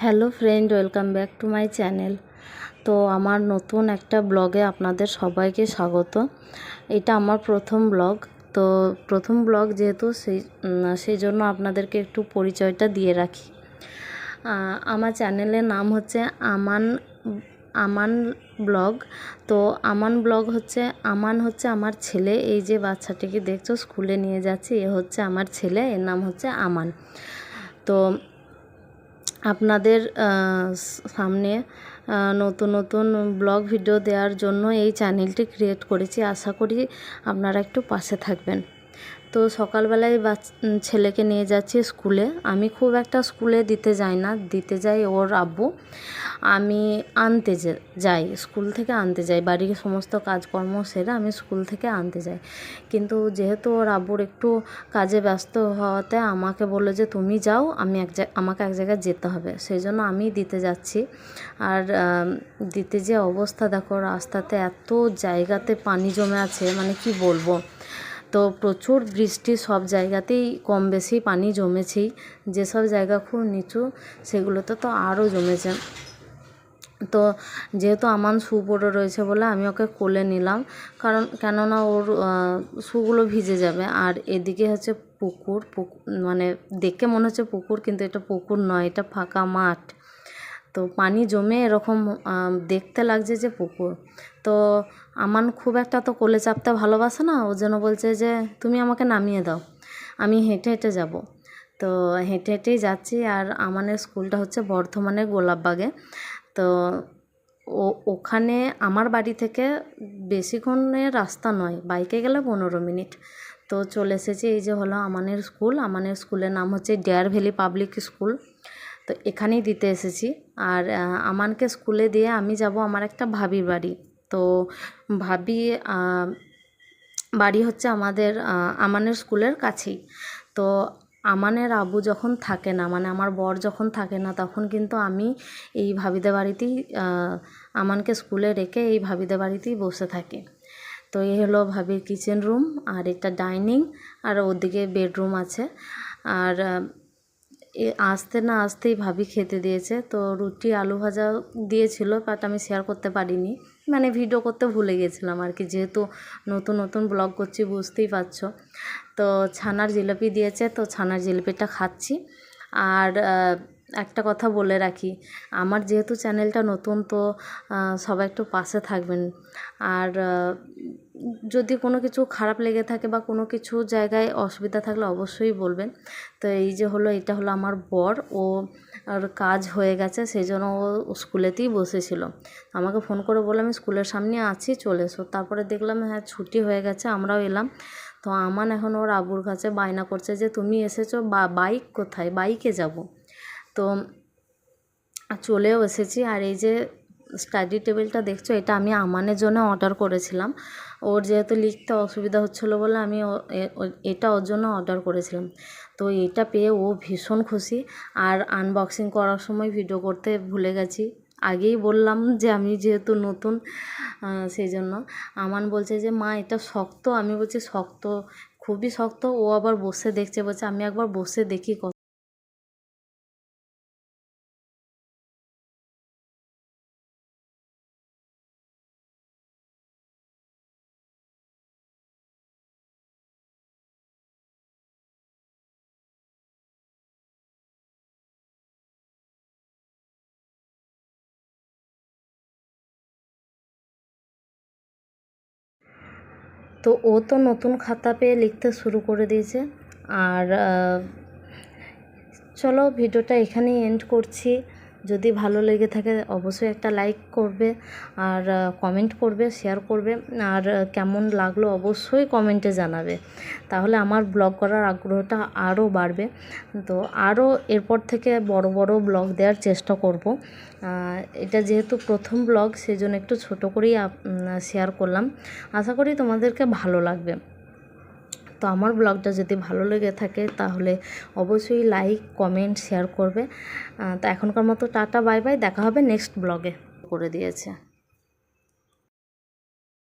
Hello friend, welcome back to my channel. তো আমার নতুন একটা ব্লগে আপনাদের সবাইকে স্বাগত। এটা আমার প্রথম ব্লগ। তো প্রথম ব্লগ যেহেতু সেই সেই জন্য আপনাদেরকে একটু পরিচয়টা দিয়ে রাখি। আমার চ্যানেলের নাম হচ্ছে আমান আমান ব্লগ। তো আমান ব্লগ হচ্ছে, আমান হচ্ছে আমার ছেলে। এই যে বাচ্চাটিকে দেখছ, স্কুলে নিয়ে যাচ্ছি, এ হচ্ছে আমার ছেলে, এর নাম হচ্ছে আমান। তো আপনাদের সামনে নতুন নতুন ব্লগ ভিডিও দেওয়ার জন্য এই চ্যানেলটি ক্রিয়েট করেছি। আশা করি আপনারা একটু পাশে থাকবেন। তো সকালবেলায় উম, ছেলেকে নিয়ে যাচ্ছি স্কুলে। আমি খুব একটা স্কুলে দিতে যাই না দিতে যাই ওর আব্বু। আমি আনতে যাই স্কুল থেকে আনতে যাই। বাড়ির সমস্ত কাজকর্ম সেরে আমি স্কুল থেকে আনতে যাই। কিন্তু যেহেতু ওর আব্বুর একটু কাজে ব্যস্ত হওয়াতে আমাকে বলল যে তুমি যাও আমি এক আমাকে এক জায়গায় যেতে হবে। সেই জন্য আমি দিতে যাচ্ছি। আর দিতে যে অবস্থা দেখো রাস্তাতে এত জায়গাতে পানি জমে আছে মানে কি বলব? তো প্রচুর বৃষ্টি সব জায়গাতেই কম বেশি পানি জমেছেই যেসব জায়গা খুব নিচু, সেগুলোতে তো আরও জমেছে। তো যেহেতু আমান শু রয়েছে বলে আমি ওকে কোলে নিলাম, কারণ কেননা ওর শুগুলো ভিজে যাবে। আর এদিকে হচ্ছে পুকুর পুকুর মানে দেখে মনে হচ্ছে পুকুর, কিন্তু এটা পুকুর নয়, এটা ফাঁকা মাঠ। তো পানি জমে এরকম দেখতে লাগছে যে পুকুর। তো আমান খুব একটা তো কোলে চাপতে ভালোবাসে না, ওর জন্য বলছে যে তুমি আমাকে নামিয়ে দাও, আমি হেঁটে হেঁটে যাব। তো হেঁটে হেঁটেই যাচ্ছি আর আমানের স্কুলটা হচ্ছে বর্ধমানের গোলাপবাগে। তো ও, ওখানে আমার বাড়ি থেকে বেশিক্ষণের রাস্তা নয়, বাইকে গেলে পনেরো মিনিট। তো চলে এসেছি, এই যে হলো আমানের স্কুল, আমানের স্কুলের নাম হচ্ছে ডেয়ার ভ্যালি পাবলিক স্কুল। তো এখানেই দিতে এসেছি। আর আমানকে স্কুলে দিয়ে আমি যাব আমার একটা ভাবির বাড়ি। তো ভাবি বাড়ি হচ্ছে আমাদের আমানের স্কুলের কাছেই। তো আমানের আবু যখন থাকে না মানে আমার বর যখন থাকে না, তখন কিন্তু আমি এই ভাবিদের বাড়িতেই আমানকে স্কুলে রেখে এই ভাবিদের বাড়িতেই বসে থাকি। তো এই হলো ভাবির কিচেন রুম আর এটা ডাইনিং আর ওদিকে বেডরুম আছে। আর আসতে না আসতেই ভাবি খেতে দিয়েছে। তো রুটি, আলু ভাজা দিয়েছিল বাট আমি শেয়ার করতে পারিনি। মানে ভিডিও করতে ভুলে গেছিলাম আর কি। যেহেতু নতুন নতুন ব্লগ করছি, বুঝতেই পারছ। তো ছানার জিলাপি দিয়েছে, তো ছানার জিলাপিটা খাচ্ছি। আর একটা কথা বলে রাখি, আমার যেহেতু চ্যানেলটা নতুন তো সবাই একটু পাশে থাকবেন। আর যদি কোনো কিছু খারাপ লেগে থাকে বা কোনো কিছু জায়গায় অসুবিধা থাকলে অবশ্যই বলবেন। তো এই যে হলো, এটা হলো আমার বর, ও আর কাজ হয়ে গেছে, সেই জন্য ও স্কুলেতেই বসেছিল। আমাকে ফোন করে বলল, আমি স্কুলের সামনে আছি, চলে এসো। তারপরে দেখলাম হ্যাঁ ছুটি হয়ে গেছে, আমরাও এলাম। তো আমান এখন ওর আবুর কাছে বায়না করছে যে, তুমি এসেছ বা, বাইক কোথায়? বাইকে যাব। তো চলেও এসেছি। আর এই যে স্টাডি টেবিলটা দেখছ, এটা আমি আমানের জন্য অর্ডার করেছিলাম। ওর যেহেতু লিখতে অসুবিধা হচ্ছিল বলে আমি এটা ওর জন্য অর্ডার করেছিলাম। তো এটা পেয়ে ও ভীষণ খুশি। আর আনবক্সিং করার সময় ভিডিও করতে ভুলে গেছি। আগেই বললাম যে আমি যেহেতু নতুন সেই জন্য। আমান বলছে যে, মা, এটা শক্ত। আমি বলছি, শক্ত। খুবই শক্ত। ও আবার বসে দেখছে, বলছে, আমি একবার বসে দেখি কত তো ও তো নতুন খাতা পেয়ে লিখতে শুরু করে দিয়েছে। আর চলো ভিডিওটা এখানেই এন্ড করছি। যদি ভালো লেগে থাকে, অবশ্যই একটা লাইক করবে আর কমেন্ট করবে শেয়ার করবে। আর কেমন লাগল অবশ্যই কমেন্টে জানাবে। তাহলে আমার ব্লগ করার আগ্রহটা আরও বাড়বে। তো আরও এরপর থেকে বড় বড় ব্লগ দেওয়ার চেষ্টা করব। এটা যেহেতু প্রথম ব্লগ সেই জন্য একটু ছোটো করেই শেয়ার করলাম। আশা করি তোমাদেরকে ভালো লাগবে। তো আমার ব্লগটা যদি ভালো লেগে থাকে তাহলে অবশ্যই লাইক, কমেন্ট, শেয়ার করবে। তা এখনকার মতো টাটা, বাই বাই। দেখা হবে নেক্সট ব্লগে। করে দিয়েছে।